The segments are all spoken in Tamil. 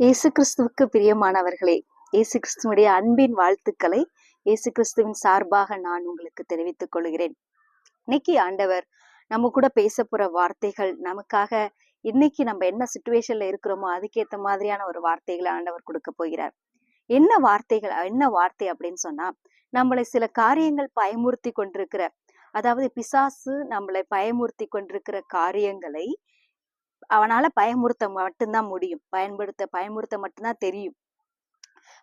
இயேசு கிறிஸ்துவுக்கு பிரியமானவர்களே இயேசு கிறிஸ்துவனுடைய அன்பின் வாழ்த்துக்களை இயேசு கிறிஸ்துவின் சார்பாக நான் உங்களுக்கு தெரிவித்துக் கொள்கிறேன். இன்னைக்கு ஆண்டவர் நம்ம கூட பேச போற வார்த்தைகள் நமக்காக இன்னைக்கு நம்ம என்ன சுச்சுவேஷன்ல இருக்கிறோமோ அதுக்கேத்த மாதிரியான ஒரு வார்த்தைகளை ஆண்டவர் கொடுக்க போகிறார். என்ன வார்த்தைகள் என்ன வார்த்தை அப்படின்னு சொன்னா நம்மளை சில காரியங்கள் பயமுறுத்தி கொண்டிருக்கிற அதாவது பிசாசு நம்மளை பயமுறுத்தி கொண்டிருக்கிற காரியங்களை அவனால பயமுறுத்த மட்டும்தான் முடியும். பயன்படுத்த பயமுறுத்த மட்டும்தான் தெரியும்.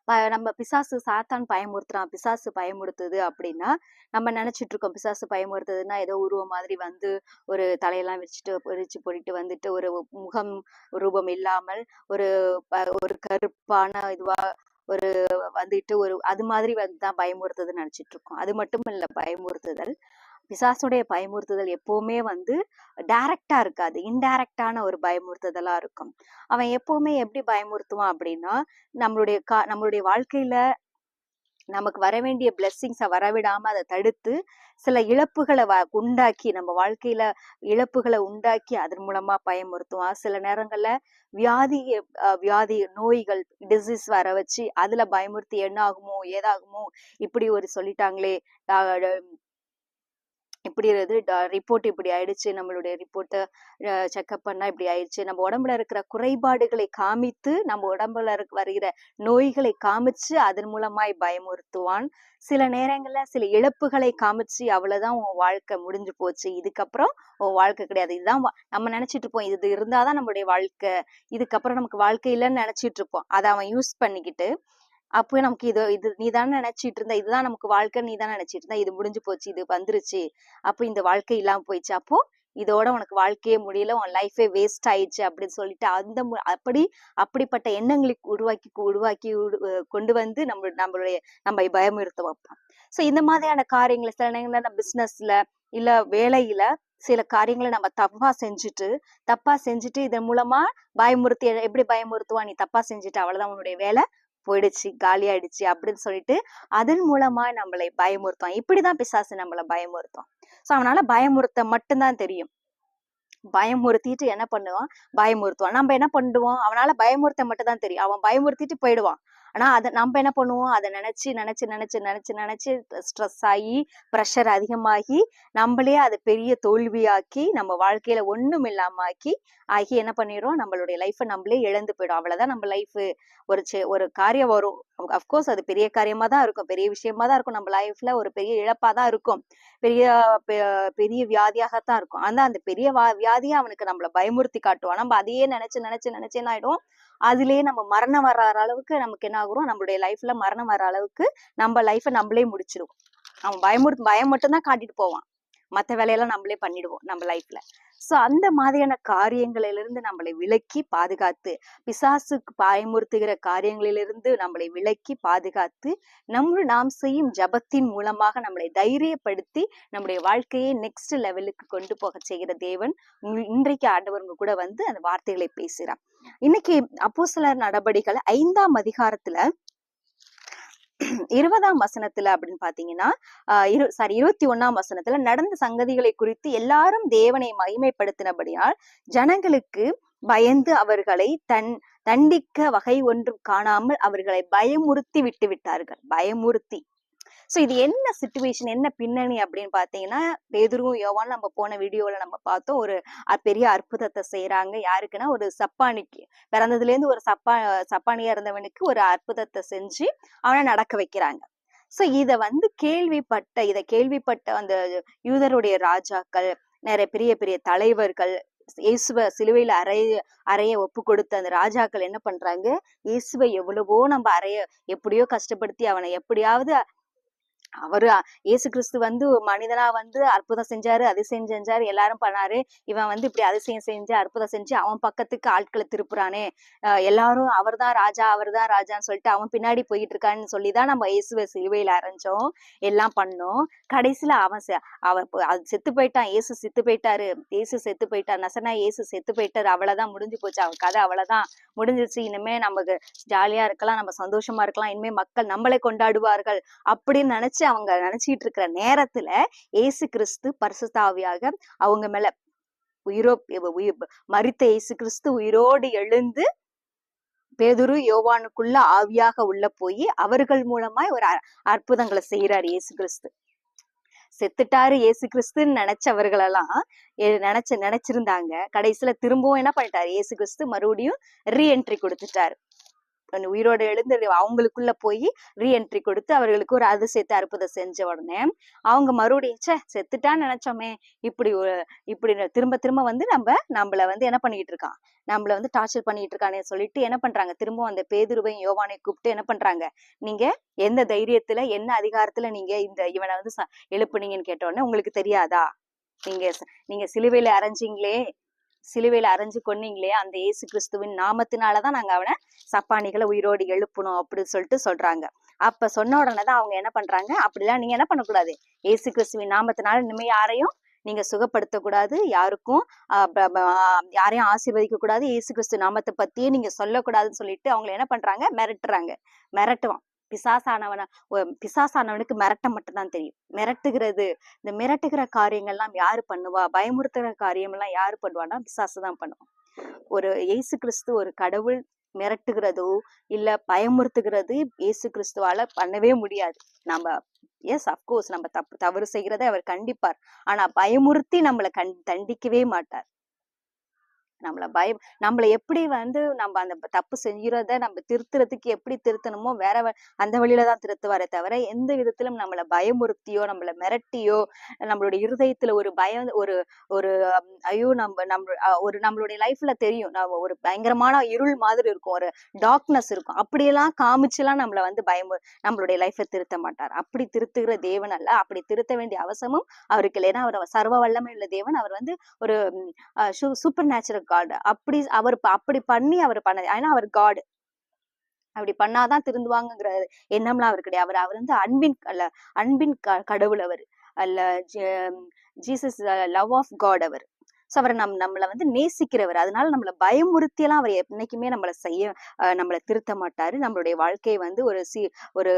ப- நம்ம பிசாசு சாத்தான் பயமுறுத்துறான். பிசாசு பயமுறுத்துது அப்படின்னா நம்ம நினைச்சிட்டு இருக்கோம் பிசாசு பயமுறுத்துதுன்னா ஏதோ உருவம் மாதிரி வந்து ஒரு தலையெல்லாம் வச்சுட்டு விரிச்சு போட்டுட்டு வந்துட்டு ஒரு முகம் ரூபம் இல்லாமல் ஒரு ஒரு கருப்பான இதுவா ஒரு வந்துட்டு ஒரு அது மாதிரி வந்து தான் பயமுறுத்துதுன்னு நினைச்சிட்டு இருக்கோம் அது மட்டும் இல்ல பயமுறுத்துதல். பிசாசுடைய பயமுறுத்துதல் எப்பவுமே வந்து டைரக்டா இருக்காது. இன்டைரக்டான ஒரு பயமுறுத்துதலா இருக்கும். அவன் எப்பவுமே எப்படி பயமுறுத்துவான் அப்படின்னா நம்மளுடைய கா நம்மளுடைய வாழ்க்கையில நமக்கு வர வேண்டிய பிளெஸ்ஸிங்ஸை வரவிடாம அதை தடுத்து சில இழப்புகளை வ உண்டாக்கி நம்ம வாழ்க்கையில இழப்புகளை உண்டாக்கி அதன் மூலமா பயமுறுத்துவான். சில நேரங்கள்ல வியாதி வியாதி நோய்கள் டிசீஸ் வர வச்சு அதுல பயமுறுத்தி என்ன ஆகுமோ ஏதாகுமோ இப்படி ஒரு சொல்லிட்டாங்களே இப்படி இருக்குது ரிப்போர்ட் இப்படி ஆயிடுச்சு. நம்மளுடைய ரிப்போர்ட்டை செக்அப் பண்ணா இப்படி ஆயிடுச்சு. நம்ம உடம்புல இருக்கிற குறைபாடுகளை காமித்து நம்ம உடம்புல இருக்க வருகிற நோய்களை காமிச்சு அதன் மூலமாய் பயமுறுத்துவான். சில நேரங்கள்ல சில இழப்புகளை காமிச்சு அவ்வளவுதான் உன் வாழ்க்கை முடிஞ்சு போச்சு. இதுக்கப்புறம் உன் வாழ்க்கை கிடையாது. இதுதான் வா- நம்ம நினைச்சிட்டு இருப்போம். இது இருந்தாதான் நம்மளுடைய வாழ்க்கை. இதுக்கப்புறம் நமக்கு வாழ்க்கை இல்லைன்னு நினைச்சிட்டு இருப்போம். அதை அவன் யூஸ் பண்ணிக்கிட்டு அப்போ நமக்கு இது இது நீ தானே நினைச்சிட்டு இருந்த இதுதான் நமக்கு வாழ்க்கை நீ தானே நினைச்சிட்டு இருந்த இது முடிஞ்சு போச்சு இது வந்துருச்சு அப்போ இந்த வாழ்க்கை இல்லாம போயிடுச்சு. அப்போ இதோட உனக்கு வாழ்க்கையே முடியல உன் லைஃபே வேஸ்ட் ஆயிடுச்சு அப்படின்னு சொல்லிட்டு அந்த மு- அப்படி அப்படிப்பட்ட எண்ணங்களை உருவாக்கி உருவாக்கி கொண்டு வந்து நம்ம நம்மளுடைய நம்ம பயமுறுத்த வைப்போம். ஸோ இந்த மாதிரியான காரியங்களை சில நேரங்களில் பிஸ்னஸ்ல இல்ல வேலையில சில காரியங்களை நம்ம தப்பா செஞ்சுட்டு தப்பா செஞ்சுட்டு இதன் மூலமா பயமுறுத்தி எப்படி பயமுறுத்துவா நீ தப்பா செஞ்சுட்டு அவ்வளவுதான் உன்னுடைய வேலை. போயிடுச்சு காலியாயிடுச்சு அப்படின்னு சொல்லிட்டு அதன் மூலமா நம்மளை பயமுறுத்துவான். இப்படிதான் பிசாசு நம்மளை பயமுறுத்தும் சோ அவனால பயமுறுத்த மட்டும்தான் தெரியும். பயமுறுத்திட்டு என்ன பண்ணுவான்? பயமுறுத்துவான். நம்ம என்ன பண்ணுவோம்? அவனால பயமுறுத்த மட்டும் தான் தெரியும். அவன் பயமுறுத்திட்டு போயிடுவான். ஆனா அதை நம்ம என்ன பண்ணுவோம்? அதை நினைச்சு நினைச்சு நினைச்சு நினைச்சு நினைச்சு ஸ்ட்ரெஸ் ஆகி ப்ரெஷர் அதிகமாகி நம்மளே அதை பெரிய தோல்வியாக்கி நம்ம வாழ்க்கையில ஒண்ணும் இல்லாம ஆக்கி ஆகி என்ன பண்ணிடுறோம்? நம்மளுடைய லைஃப்பை நம்மளே இழந்து போயிடும். அவ்வளவுதான் நம்ம லைஃப் ஒரு செ ஒரு காரியம் வரும். அஃப்கோர்ஸ் அது பெரிய காரியமா தான் இருக்கும். பெரிய விஷயமா தான் இருக்கும். நம்ம லைஃப்ல ஒரு பெரிய இழப்பா தான் இருக்கும். பெரிய பெ- பெரிய வியாதியாகத்தான் இருக்கும். ஆனா அந்த பெரிய வியாதியை அவனுக்கு நம்மள பயமுறுத்தி காட்டுவான் நம்ம அதையே நினைச்சு நினைச்சு நினைச்சு என்ன ஆயிடும் அதுலயே நம்ம மரணம் வர்ற அளவுக்கு நமக்கு என்ன ஆகுறோம்? நம்மளுடைய லைஃப்ல மரணம் வர அளவுக்கு நம்ம லைஃபை நம்மளே முடிச்சிடும் அவன் பயமுறுத்து பயம் மட்டும்தான் காட்டிட்டு போவான். மற்ற வேலையெல்லாம் நம்மளே பண்ணிடுவோம் நம்ம லைஃப்ல ஸோ அந்த மாதிரியான காரியங்களிலிருந்து நம்மளை விலக்கி பாதுகாத்து பிசாசுக்கு பயமுறுத்துகிற காரியங்களிலிருந்து நம்மளை விலக்கி பாதுகாத்து நம்ம நாம் செய்யும் ஜபத்தின் மூலமாக நம்மளை தைரியப்படுத்தி நம்முடைய வாழ்க்கையை நெக்ஸ்ட் லெவலுக்கு கொண்டு போக செய்கிற தேவன் இன்றைக்கு ஆண்டவருங்க கூட வந்து அந்த வார்த்தைகளை பேசுகிறான் இன்னைக்கு அப்போ சிலர் நடபடிகள் ஐந்தாம் அதிகாரத்துல இருபதாம் வசனத்துல அப்படின்னு பாத்தீங்கன்னா ஆஹ் இரு சாரி இருபத்தி ஒண்ணாம் வசனத்துல நடந்த சங்கதிகளை குறித்து எல்லாரும் தேவனை மகிமைப்படுத்தினபடியால் ஜனங்களுக்கு பயந்து அவர்களை தன் தண்டிக்க வகை ஒன்றும் காணாமல் அவர்களை பயமுறுத்தி விட்டு விட்டார்கள். பயமுறுத்தி. ஸோ இது என்ன சுச்சுவேஷன் என்ன பின்னணி அப்படின்னு பாத்தீங்கன்னா பேதுருவும் யோவான் நம்ம போன வீடியோல நம்ம பார்த்தோம். ஒரு பெரிய அற்புதத்தை செய்யறாங்க யாருக்குன்னா ஒரு சப்பானிக்கு பிறந்ததுல இருந்து ஒரு சப்பா சப்பானியா இருந்தவனுக்கு ஒரு அற்புதத்தை செஞ்சு அவனை நடக்க வைக்கிறாங்க. சோ இத வந்து கேள்விப்பட்ட இத கேள்விப்பட்ட அந்த யூதருடைய ராஜாக்கள் நிறைய பெரிய பெரிய தலைவர்கள் இயேசுவ சிலுவையில அறைய அறைய ஒப்பு கொடுத்த அந்த ராஜாக்கள் என்ன பண்றாங்க? இயேசுவை எவ்வளவோ நம்ம அறைய எப்படியோ கஷ்டப்படுத்தி அவனை எப்படியாவது அவரு இயேசு கிறிஸ்து வந்து மனிதனா வந்து அற்புதம் செஞ்சாரு அதிசயம் செஞ்சாரு எல்லாரும் பண்ணாரு. இவன் வந்து இப்படி அதிசயம் செஞ்சு அற்புதம் செஞ்சு அவன் பக்கத்துக்கு ஆட்களை திருப்புறானே. எல்லாரும் எல்லாரும் அவர்தான் ராஜா அவர்தான் ராஜான்னு சொல்லிட்டு அவன் பின்னாடி போயிட்டு இருக்கான்னு சொல்லிதான் நம்ம இயேசுவை சிலுவையில அரைஞ்சோம் எல்லாம் பண்ணோம். கடைசியில அவன் அவர் அவன் செத்து போயிட்டான் இயேசு செத்து போயிட்டாரு இயேசு செத்து போயிட்டார் நசனா இயேசு செத்து போயிட்டாரு அவ்வளவுதான் முடிஞ்சு போச்சு அவன் கதை அவ்வளவுதான் முடிஞ்சிருச்சு இனிமே நமக்கு ஜாலியா இருக்கலாம் நம்ம சந்தோஷமா இருக்கலாம் இனிமே மக்கள் நம்மளை கொண்டாடுவார்கள் அப்படின்னு நினைச்சு நினைச்சு அவங்க நினைச்சிட்டு இருக்கிற நேரத்துல ஏசு கிறிஸ்து பரிசுத்தாவியாக அவங்க மேல உயிரோ உயிர் மரித்த இயேசு கிறிஸ்து உயிரோடு எழுந்து பேதுரு யோவானுக்குள்ள ஆவியாக உள்ள போய் அவர்கள் மூலமாய் ஒரு அற்புதங்களை செய்யறாரு இயேசு கிறிஸ்து செத்துட்டாரு ஏசு கிறிஸ்துன்னு நினைச்சவர்களெல்லாம் எ- நினைச்ச நினைச்சிருந்தாங்க. கடைசியில திரும்பவும் என்ன பண்ணிட்டாரு? ஏசு கிறிஸ்து மறுபடியும் ரீஎன்ட்ரி கொடுத்துட்டாரு. உயிரோட எழுந்து அவங்களுக்குள்ள போய் ரீஎன்ட்ரி கொடுத்து அவர்களுக்கு ஒரு அதிசயத்தை அற்புதம் செஞ்ச உடனே அவங்க மறுபடியும் ச்சே செத்துட்டான்னு நினைச்சோமே இப்படி இப்படி திரும்ப திரும்ப வந்து நம்ம நம்மள வந்து என்ன பண்ணிட்டு இருக்கான்? நம்மள வந்து டார்ச்சர் பண்ணிட்டு இருக்கானே சொல்லிட்டு என்ன பண்றாங்க? திரும்பவும் அந்த பேதுருவையும் யோவானை கூப்பிட்டு என்ன பண்றாங்க? நீங்க எந்த தைரியத்துல என்ன அதிகாரத்துல நீங்க இந்த இவனை வந்து ச- எழுப்புனீங்கன்னு கேட்ட உடனே உங்களுக்கு தெரியாதா? நீங்க நீங்க சிலுவையில அரைஞ்சிங்களே சிலுவையில் அரைஞ்சு கொன்னீங்களே அந்த இயேசு கிறிஸ்துவின் நாமத்தினாலதான் நாங்க அவனை சப்பானிகளை உயிரோடு எழுப்பணும் அப்படின்னு சொல்லிட்டு சொல்றாங்க. அப்ப சொன்ன உடனே தான் அவங்க என்ன பண்றாங்க? அப்படிலாம் நீங்க என்ன பண்ணக்கூடாது. இயேசு கிறிஸ்துவின் நாமத்தினால இனிமே யாரையும் நீங்க சுகப்படுத்தக்கூடாது. யாருக்கும் யாரையும் ஆசீர்வதிக்க கூடாது இயேசு கிறிஸ்து நாமத்தை பத்தியே நீங்க சொல்லக்கூடாதுன்னு சொல்லிட்டு அவங்கள என்ன பண்றாங்க? மிரட்டுறாங்க. மிரட்டுவான். பிசாசானவன பிசாசானவனுக்கு மிரட்ட மட்டும்தான் தெரியும். மிரட்டுகிறது இந்த மிரட்டுகிற காரியங்கள்லாம் யாரு பண்ணுவா? பயமுறுத்துகிற காரியமெல்லாம் யாரு பண்ணுவான்னா பிசாசு தான் பண்ணுவான். ஒரு இயேசு கிறிஸ்து ஒரு கடவுள் மிரட்டுகிறதோ இல்ல பயமுறுத்துகிறது இயேசு கிறிஸ்துவால பண்ணவே முடியாது. நம்ம எஸ் அப்கோர்ஸ் நம்ம தப்பு தவறு செய்கிறதை அவர் கண்டிப்பார். ஆனா பயமுறுத்தி நம்மளை கண் தண்டிக்கவே மாட்டார். நம்மள பயம் நம்மள எப்படி வந்து நம்ம அந்த தப்பு செய்யறத நம்ம திருத்துறதுக்கு எப்படி திருத்தணுமோ வேற வ- அந்த வழியில தான் திருத்துவாரே தவிர எந்த விதத்திலும் நம்மள பயமுறுத்தியோ நம்மள மிரட்டியோ நம்மளுடைய இருதயத்துல ஒரு பயம் ஒரு ஒரு ஐயோ நம்ம நம்ம ஒரு நம்மளுடைய லைஃப்ல தெரியும். நம்ம ஒரு பயங்கரமான இருள் மாதிரி இருக்கும் ஒரு டார்க்னஸ் இருக்கும். அப்படியெல்லாம் காமிச்சுலாம் நம்மள வந்து பயமு நம்மளுடைய லைஃப்பை திருத்த மாட்டார். அப்படி திருத்துகிற தேவன் அல்ல. அப்படி திருத்த வேண்டிய அவசியமும் அவருக்கு இல்லை. ஏன்னா அவர் சர்வ வல்லமை உள்ள தேவன். அவர் வந்து ஒரு சூப்பர் நேச்சுரல் காட் அப்படி அவர் அப்படி பண்ணி அவர் பண்ண ஏன்னா அவர் காட் அப்படி பண்ணாதான் திருந்துவாங்கிற எண்ணம்லாம் அவர் கிடையாது. அவர் அவர் வந்து அன்பின் அல்ல அன்பின் க- கடவுள் அவர். அல்ல ஜீசஸ் லவ் ஆஃப் காட் அவர். ஸோ அவர் நம் நம்மளை வந்து நேசிக்கிறவர். அதனால நம்மளை பயமுறுத்தியெல்லாம் அவர் என்னைக்குமே நம்மளை செய்ய நம்மளை திருத்த மாட்டாரு. நம்மளுடைய வாழ்க்கையை வந்து ஒரு சி ஒரு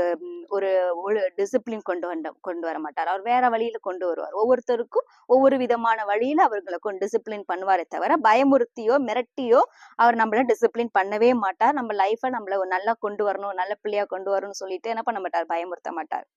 ஒரு டிசிப்ளின் கொண்டு வந்த கொண்டு வர மாட்டார். அவர் வேற வழியில கொண்டு வருவார். ஒவ்வொருத்தருக்கும் ஒவ்வொரு விதமான வழியில அவர்களை கொண்டு டிசிப்ளின் பண்ணுவாரே தவிர பயமுறுத்தியோ மிரட்டியோ அவர் நம்மள டிசிப்ளின் பண்ணவே மாட்டார். நம்ம லைஃபை நம்மள நல்லா கொண்டு வரணும் நல்ல பிள்ளையா கொண்டு வரணும்னு சொல்லிட்டு என்ன பண்ண மாட்டார்? பயமுறுத்த மாட்டார்.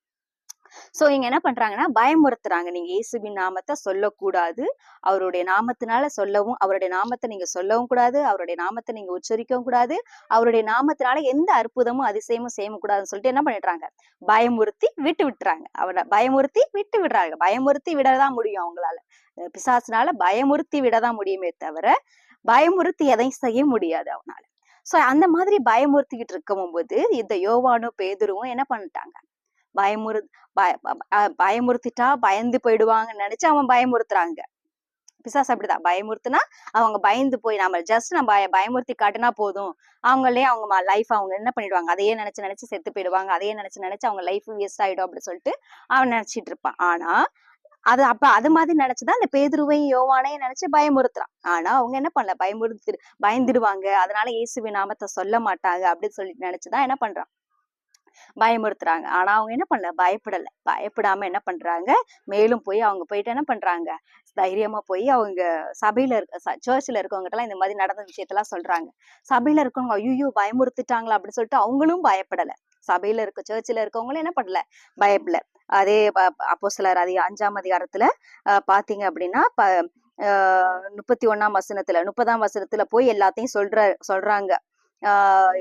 சோ இங்க என்ன பண்றாங்கன்னா பயமுறுத்துறாங்க. நீங்க இயேசுவின் நாமத்தை சொல்லக்கூடாது. அவருடைய நாமத்தினால சொல்லவும் அவருடைய நாமத்தை நீங்க சொல்லவும் கூடாது. அவருடைய நாமத்தை நீங்க உச்சரிக்கவும் கூடாது. அவருடைய நாமத்தினால எந்த அற்புதமும் அதிசயமும் செய்யவும் கூடாதுன்னு சொல்லிட்டு என்ன பண்ணிடுறாங்க? பயமுறுத்தி விட்டு விட்டுறாங்க. அவரை பயமுறுத்தி விட்டு விடுறாங்க. பயமுறுத்தி விடதான் முடியும் அவங்களால. பிசாசினால பிசாசுனால பயமுறுத்தி விடதான் முடியுமே தவிர பயமுறுத்தி எதையும் செய்ய முடியாது அவனால. சோ அந்த மாதிரி பயமுறுத்திக்கிட்டு இருக்கும் போது இந்த யோவானும் பேதுருவும் என்ன பண்ணிட்டாங்க? பயமுறு பய பயமுறுத்திட்டா பயந்து போயிடுவாங்கன்னு நினைச்சு அவன் பயமுறுத்துறாங்க. பிசாஸ் அப்படிதான். பயமுறுத்துனா அவங்க பயந்து போய் நம்ம ஜஸ்ட் நம்ம பயமுறுத்தி காட்டினா போதும். அவங்களே அவங்க லைஃப் அவங்க என்ன பண்ணிடுவாங்க? அதையே நினைச்சு நினைச்சு செத்து போயிடுவாங்க. அதையே நினைச்சு நினைச்சு அவங்க லைஃப் வேஸ்ட் ஆயிடும் அப்படின்னு சொல்லிட்டு அவன் நினைச்சிட்டு இருப்பான். ஆனா அது அப்ப அது மாதிரி நினைச்சுதான் இந்த பேதுருவையும் யோவானையும் நினைச்சு பயமுறுத்துறான். ஆனா அவங்க என்ன பண்ணல? பயமுறுத்து பயந்துடுவாங்க. அதனால இயேசுவின் நாமத்தை சொல்ல மாட்டாங்க அப்படின்னு சொல்லிட்டு நினைச்சுதான் என்ன பண்றான்? பயமுறுத்துறாங்க. ஆனா அவங்க என்ன பண்ணல? பயப்படல. பயப்படாம என்ன பண்றாங்க? மேலும் போய் அவங்க போயிட்டு என்ன பண்றாங்க? தைரியமா போய் அவங்க சபையில இருக்க சர்ச்ல இருக்கவங்க எல்லாம் இந்த மாதிரி நடந்த விஷயத்தெல்லாம் சொல்றாங்க. சபையில இருக்கவங்க ஐயோ பயமுறுத்துட்டாங்களா? அப்படின்னு சொல்லிட்டு அவங்களும் பயப்படல. சபையில இருக்க சர்ச்சில் இருக்கவங்களும் என்ன பண்ணல? பயப்படல. அதே அப்போ சிலர் அதே அஞ்சாம் அதிகாரத்துல அஹ், பாத்தீங்க அப்படின்னா ஆஹ் முப்பத்தி ஒண்ணாம் வசனத்துல முப்பதாம் வசனத்துல போய் எல்லாத்தையும் சொல்ற சொல்றாங்க. ஆஹ்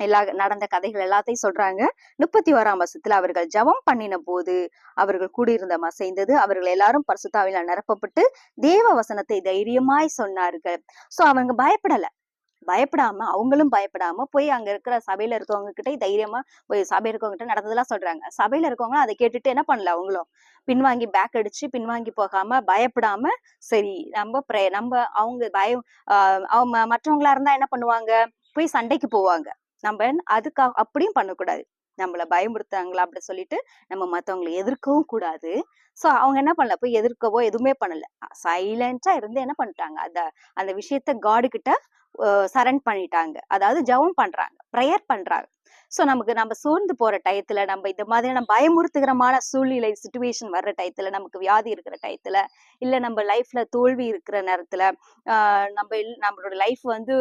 எல்லா நடந்த கதைகள் எல்லாத்தையும் சொல்றாங்க. முப்பத்தி ஓராம் வருஷத்துல அவர்கள் ஜெபம் பண்ணின போது அவர்கள் கூடியிருந்த மசைந்தது அவர்கள் எல்லாரும் பரிசுத்தாவில நிரப்பப்பட்டு தேவ வசனத்தை தைரியமாய் சொன்னார்கள். சோ அவங்க பயப்படல. பயப்படாம அவங்களும் பயப்படாம போய் அங்க இருக்கிற சபையில இருக்கவங்க கிட்ட தைரியமா போய் சபையில இருக்கவங்க கிட்ட நடந்ததெல்லாம் சொல்றாங்க. சபையில இருக்கவங்க அதை கேட்டுட்டு என்ன பண்ணல அவங்களும்? பின்வாங்கி பேக் அடிச்சு பின்வாங்கி போகாம பயப்படாம சரி நம்ம ப்ரே நம்ம அவங்க பயம் ஆஹ் அவங்க மற்றவங்களா இருந்தா என்ன பண்ணுவாங்க? போய் சண்டைக்கு போவாங்க. நம்ம அதுக்காக அப்படியும் பண்ணக்கூடாது. நம்மள பயமுறுத்தாங்களா அப்படி சொல்லிட்டு நம்ம மத்தவங்களை எதிர்க்கவும் கூடாது. சோ அவங்க என்ன பண்ணல? போய் எதிர்க்கவோ எதுவுமே பண்ணல. சைலண்டா இருந்து என்ன பண்ணிட்டாங்க? அந்த அந்த விஷயத்த காடு கிட்ட சரண் பண்ணிட்டாங்க. அதாவது ஜெபம் பண்றாங்க. ப்ரேயர் பண்றாங்க. ஸோ நமக்கு நம்ம சோர்ந்து போற டயத்துல நம்ம இந்த மாதிரியான பயமுறுத்துகிறமான சூழ்நிலை சுச்சுவேஷன் வர்ற டயத்துல நமக்கு வியாதி இருக்கிற டயத்துல இல்ல நம்ம லைஃப்ல தோல்வி இருக்கிற நேரத்துல ஆஹ் நம்ம நம்மளோட லைஃப் வந்து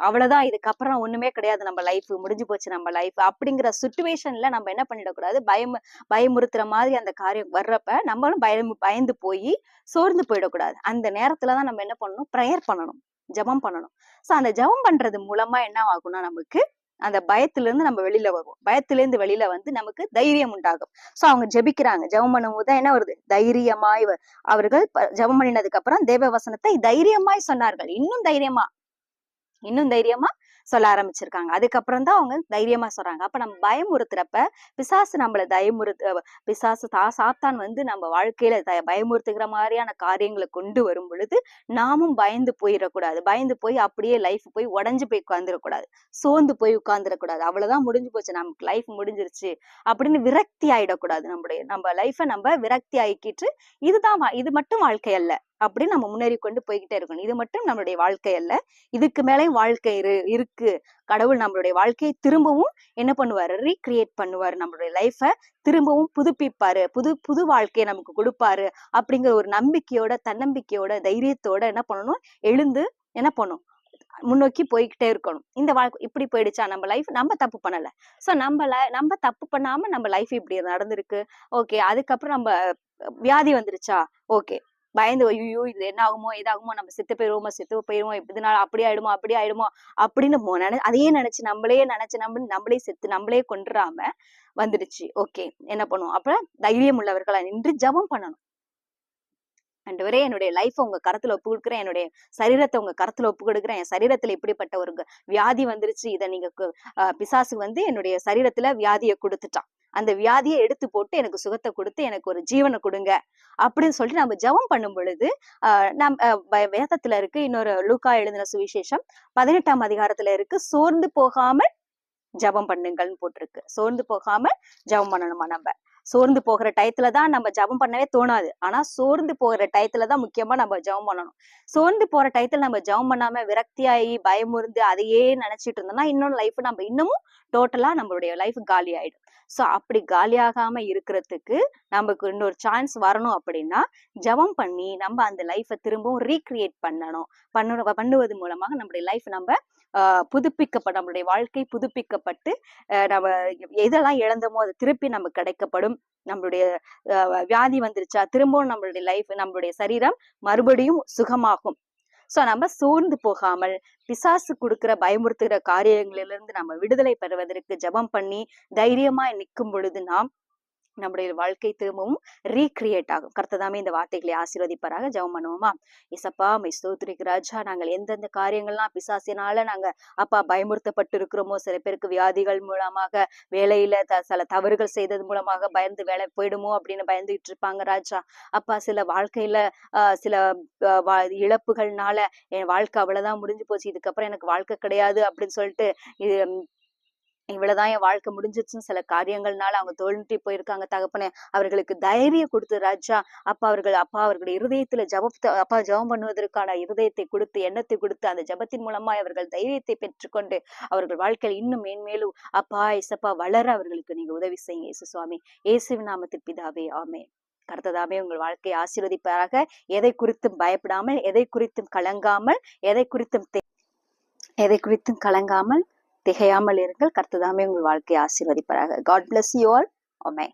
அவ்வளவுதான் இதுக்கப்புறம் ஒண்ணுமே கிடையாது நம்ம லைஃப் முடிஞ்சு போச்சு நம்ம லைஃப் அப்படிங்கிற சுச்சுவேஷன்ல நம்ம என்ன பண்ணிடக்கூடாது? பயம் பயமுறுத்துற மாதிரி அந்த காரியம் வர்றப்ப நம்மளும் பயம் பயந்து போய் சோர்ந்து போயிடக்கூடாது. அந்த நேரத்துல தான் நம்ம என்ன பண்ணணும்? ப்ரேயர் பண்ணணும். ஜெபம் பண்ணணும். ஸோ அந்த ஜெபம் பண்றது மூலமா என்ன ஆகும்னா நமக்கு அந்த பயத்துல இருந்து நம்ம வெளியில வருவோம். பயத்துல இருந்து வெளியில வந்து நமக்கு தைரியம் உண்டாகும். சோ அவங்க ஜெபிக்கிறாங்க. ஜெபம் பண்ணும்போது தான் என்ன வருது? தைரியமாய் அவர்கள் ஜெபம் பண்ணினதுக்கு அப்புறம் தேவ வசனத்தை தைரியமாய் சொன்னார்கள். இன்னும் தைரியமா? இன்னும் தைரியமா? சொல்ல ஆரம்பிச்சிருக்காங்க. அதுக்கப்புறம் தான் அவங்க தைரியமா சொல்றாங்க. அப்ப நம்ம பயமுறுத்துறப்ப பிசாசு நம்மளை தயமுறுத்து பிசாசு தா சாத்தான் வந்து நம்ம வாழ்க்கையில த- பயமுறுத்துகிற மாதிரியான காரியங்களை கொண்டு வரும் பொழுது நாமும் பயந்து போயிடக்கூடாது பயந்து போய் அப்படியே லைஃப் போய் உடஞ்சு போய் உட்காந்துடக்கூடாது சோர்ந்து போய் உட்காந்துடக்கூடாது அவ்வளவுதான் முடிஞ்சு போச்சு. நமக்கு லைஃப் முடிஞ்சிருச்சு அப்படின்னு விரக்தி ஆயிடக்கூடாது நம்முடைய நம்ம லைஃபை நம்ம விரக்தி ஆக்கிட்டு இதுதான் இது மட்டும் வாழ்க்கை அல்ல. அப்படின்னு நம்ம முன்னேறி கொண்டு போய்கிட்டே இருக்கணும். இது மட்டும் நம்மளுடைய வாழ்க்கை அல்ல. இதுக்கு மேலேயும் வாழ்க்கை இரு இருக்கு. கடவுள் நம்மளுடைய வாழ்க்கையை திரும்பவும் என்ன பண்ணுவாரு? ரீக்ரியேட் பண்ணுவாரு நம்மளுடைய லைஃபை திரும்பவும் புதுப்பிப்பாரு. புது புது வாழ்க்கையை நமக்கு கொடுப்பாரு. அப்படிங்கிற ஒரு நம்பிக்கையோட தன்னம்பிக்கையோட தைரியத்தோட என்ன பண்ணணும்? எழுந்து என்ன பண்ணும் முன்னோக்கி போய்கிட்டே இருக்கணும். இந்த வாழ்க்கை இப்படி போயிடுச்சா? நம்ம லைஃப் நம்ம தப்பு பண்ணல. சோ நம்ம நம்ம தப்பு பண்ணாம நம்ம லைஃப் இப்படி நடந்திருக்கு. ஓகே அதுக்கப்புறம் நம்ம வியாதி வந்துருச்சா? ஓகே பயந்து ஐயோ இது என்ன ஆகுமோ இதாகுமோ நம்ம செத்து போயிருவோமோ செத்து போயிருவோம் இதனால அப்படி ஆயிடுமோ அப்படி ஆயிடுமோ அப்படின்னு நினை அதையே நினைச்சு நம்மளே நினைச்சு நம்ம நம்மளே செத்து நம்மளே கொண்டுறாம வந்துடுச்சு. ஓகே என்ன பண்ணுவோம்? அப்ப தைரியம் உள்ளவர்களா நின்று ஜெபம் பண்ணணும். ஆண்டவரே என்னுடைய லைஃப் உங்க கரத்துல ஒப்பு கொடுக்குறேன். என்னுடைய சரீரத்தை உங்க கரத்துல ஒப்பு கொடுக்குறேன். என் சரீரத்துல இப்படிப்பட்ட ஒரு வியாதி வந்துருச்சு. இதை நீங்க கு- பிசாசு வந்து என்னுடைய சரீரத்துல வியாதியை கொடுத்துட்டான். அந்த வியாதியை எடுத்து போட்டு எனக்கு சுகத்தை கொடுத்து எனக்கு ஒரு ஜீவனை கொடுங்க அப்படின்னு சொல்லிட்டு நம்ம ஜெபம் பண்ணும் பொழுது நம் வேதத்துல இருக்கு இன்னொரு லூக்கா எழுதின சுவிசேஷம் பதினெட்டாம் அதிகாரத்துல இருக்கு சோர்ந்து போகாமல் ஜெபம் பண்ணுங்கள்னு போட்டிருக்கு. சோர்ந்து போகாம ஜெபம் பண்ணணுமா நம்ம? சோர்ந்து போகிற டயத்துல தான் நம்ம ஜெபம் பண்ணவே தோணாது. ஆனா சோர்ந்து போகிற டயத்துல தான் முக்கியமா நம்ம ஜெபம் பண்ணணும். சோர்ந்து போற டயத்துல நம்ம ஜெபம் பண்ணாம விரக்தியாகி பயமுறுந்து அதையே நினைச்சிட்டு இருந்தோம்னா இன்னொரு லைஃப் நம்ம இன்னமும் டோட்டலா நம்மளுடைய லைஃப் காலி ஆயிடும் சோ அப்படி காலியாகாம இருக்கிறதுக்கு நமக்கு இன்னொரு சான்ஸ் வரணும் அப்படின்னா ஜெபம் பண்ணி நம்ம அந்த லைஃப்பை திரும்பவும் ரீக்ரியேட் பண்ணணும். பண்ண பண்ணுவது மூலமாக நம்மளுடைய லைஃப் நம்ம ஆஹ் புதுப்பிக்கப்படும் நம்மளுடைய வாழ்க்கை புதுப்பிக்கப்பட்டு நம்ம எதெல்லாம் இழந்தோமோ அது திருப்பி நமக்கு கிடைக்கப்படும். நம்மளுடைய வியாதி வந்துருச்சா திரும்பவும் நம்மளுடைய லைஃப் நம்மளுடைய சரீரம் மறுபடியும் சுகமாகும். சோ நம்ம சோர்ந்து போகாமல் பிசாசு கொடுக்குற பயமுறுத்துகிற காரியங்களிலிருந்து நம்ம விடுதலை பெறுவதற்கு ஜெபம் பண்ணி தைரியமா நிற்கும் பொழுது நாம் நம்முடைய வாழ்க்கை திரும்பவும் ரீக்ரியேட் ஆகும். கர்த்ததாமே இந்த வார்த்தைகளை ஆசீர்வதிப்பாராக. ஜெபம் பண்ணுவோமா? இசப்பா மை ஸ்தோத்திரிக்கு ராஜா நாங்கள் எந்தெந்த காரியங்கள்லாம் பிசாசினால நாங்க அப்பா பயமுறுத்தப்பட்டு இருக்கிறோமோ சில பேருக்கு வியாதிகள் மூலமாக வேலையில த சில தவறுகள் செய்தது மூலமாக பயந்து வேலை போயிடுமோ அப்படின்னு பயந்துகிட்டு இருப்பாங்க ராஜா. அப்பா சில வாழ்க்கையில ஆஹ் சில வா- இழப்புகள்னால என் வாழ்க்கை அவ்வளவுதான் முடிஞ்சு போச்சு. இதுக்கப்புறம் எனக்கு வாழ்க்கை கிடையாது அப்படின்னு சொல்லிட்டு இவ்வளவுதான் என் வாழ்க்கை முடிஞ்சிருச்சுன்னு சில காரியங்கள்னால அவங்க தோல்வி போயிருக்காங்க. தகப்பனே அவர்களுக்கு தைரியம் கொடுத்து ராஜா அப்பா அவர்கள் அப்பா அவர்களுடைய இருதயத்துல ஜபத்தை அப்பா ஜெபம் பண்ணுவதற்கான இருதயத்தை கொடுத்து எண்ணத்தை கொடுத்து அந்த ஜபத்தின் மூலமா அவர்கள் தைரியத்தை பெற்றுக்கொண்டு அவர்கள் வாழ்க்கையில் இன்னும் மேன்மேலும் அப்பா இசப்பா வளர அவர்களுக்கு நீங்க உதவி செய்யுங்க இயேசு சுவாமி. இயேசுவின் நாமத்தில் பிதாவே ஆமே கர்த்ததாமே உங்கள் வாழ்க்கையை ஆசீர்வதிப்பாராக. எதை குறித்தும் பயப்படாமல் எதை குறித்தும் கலங்காமல் எதை குறித்தும் எதை குறித்தும் கலங்காமல் திகையாமல் இருங்கள். கர்த்ததாமே உங்கள் வாழ்க்கையை ஆசீர்வதிப்பாராக. God bless you all ஒமே